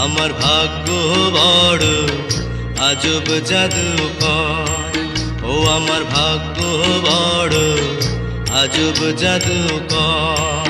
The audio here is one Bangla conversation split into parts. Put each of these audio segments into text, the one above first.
আমার ভাগ্য বড় আজব জাদুকর ও আমার ভাগ্য বড় আজব জাদুকর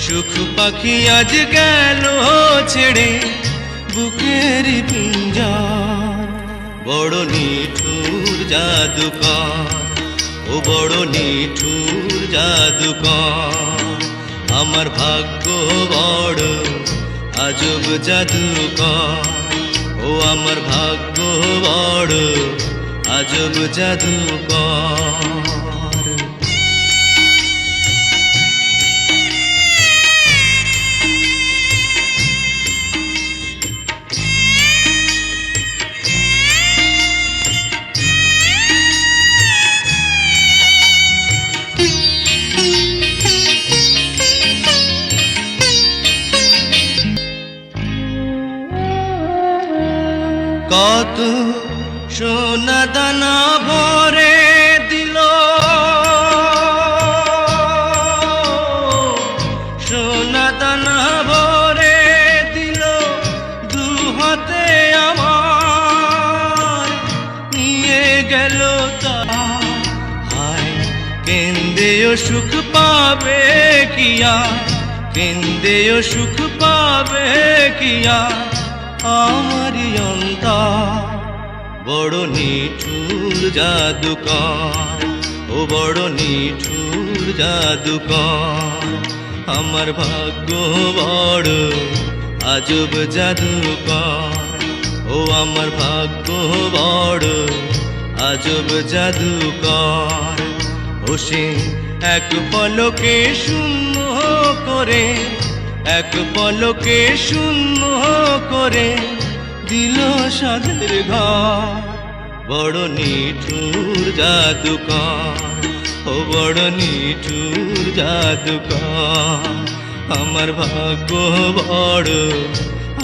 সুখ পাখি আজ গেল ছেড়ে বুকের পিঞ্জা বড় নিঠুর জাদুকর, ও বড় নিঠুর জাদুকর। আমার ভাগ্য বড়, আজব জাদুকর। ও আমার ভাগ্য বড়, আজব জাদুকর। কত সোনা দানা ভরে দিল। সোনা দানা ভরে দিল দু হাতে আমার। নিয়ে গেল হায় কেন্দ্রেও সুখ পাবে কিয়া? কেন্দ্রেও সুখ পাবে কিয়া? আমারি বড় নিঠুর জাদুকর, ও বড় নিঠুর জাদুকর। আমার ভাগ্য বড়, আজব জাদুকর। ও আমার ভাগ্য বড়, আজব জাদুকর। ও সে এক পলকে শূন্য করে, এক পলকে শূন্য করে দিল সাদের ঘর। বড় নিঠুর জাদুকর। ও বড় নিঠুর জাদুকর। আমার ভাগ্য বড়,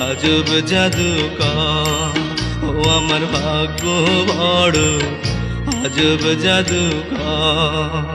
আজব জাদুকর। ও আমার ভাগ্য বড়, আজব জাদুকর।